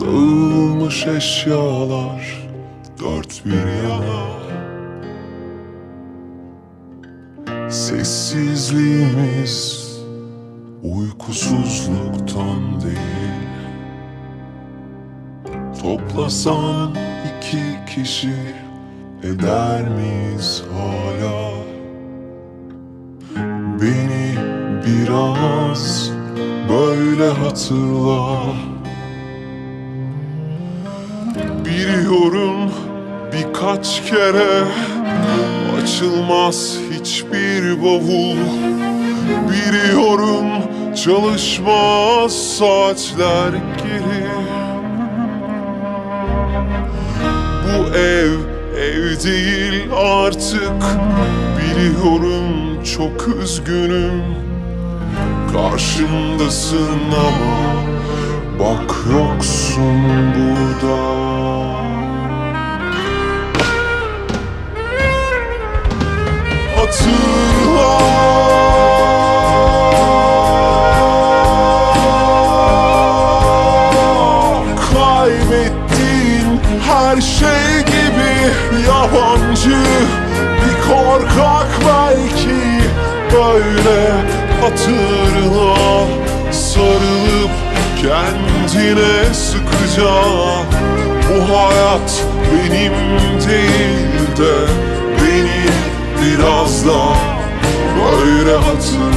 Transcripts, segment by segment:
Dağılmış eşyalar dört bir yana Sessizliğimiz uykusuzluktan değil. Toplasan iki kişi eder miyiz hala? Beni biraz böyle hatırla. Biliyorum birkaç kere açılmaz hiçbir bavul. Biliyorum çalışmaz saatler geri. Bu ev ev değil artık. Biliyorum çok üzgünüm. Karşımdasın ama Bak yoksun burada her şey gibi yabancı Bir korkak belki. Böyle hatırla Sarılıp kendine sıkıca Bu hayat benim değil de Beni biraz da böyle hatırla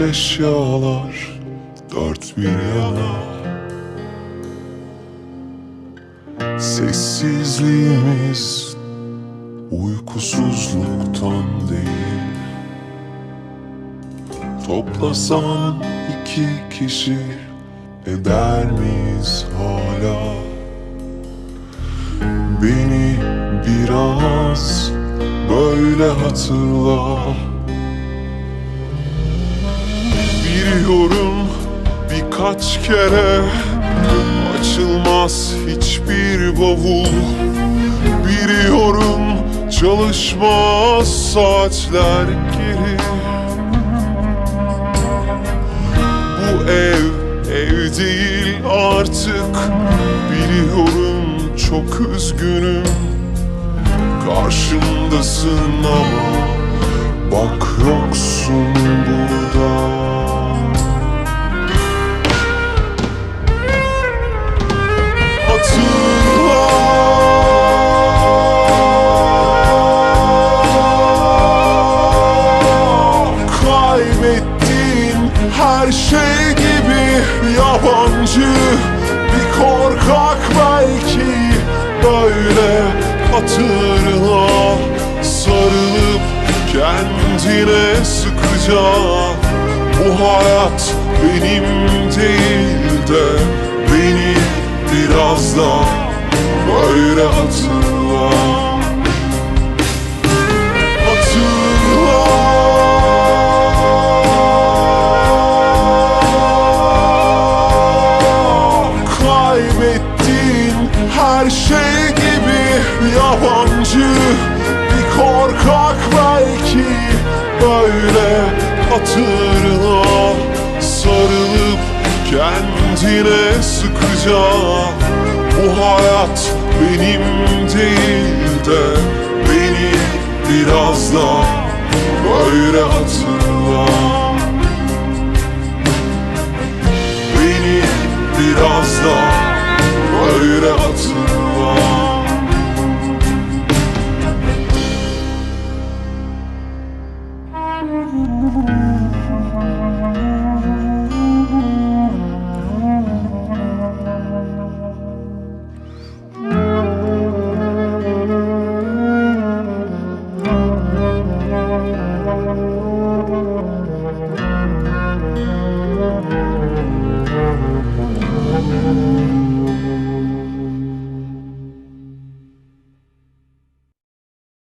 Eşyalar dört bir yana. Sessizliğimiz uykusuzluktan değil. Toplasan iki kişi eder miyiz hala? Beni biraz böyle hatırla Biliyorum birkaç kere. Açılmaz hiçbir bavul. Biliyorum çalışmaz saatler geri. Bu ev ev değil artık. Biliyorum çok üzgünüm. Karşımdasın ama Bak yoksun burada böyle hatırla Sarılıp kendine sıkıca. Bu hayat benim değil de Beni biraz da böyle hatırla yabancı Bir korkak belki böyle hatırla Sarılıp kendine sıkıca Bu hayat benim değil de Beni biraz da böyle hatırla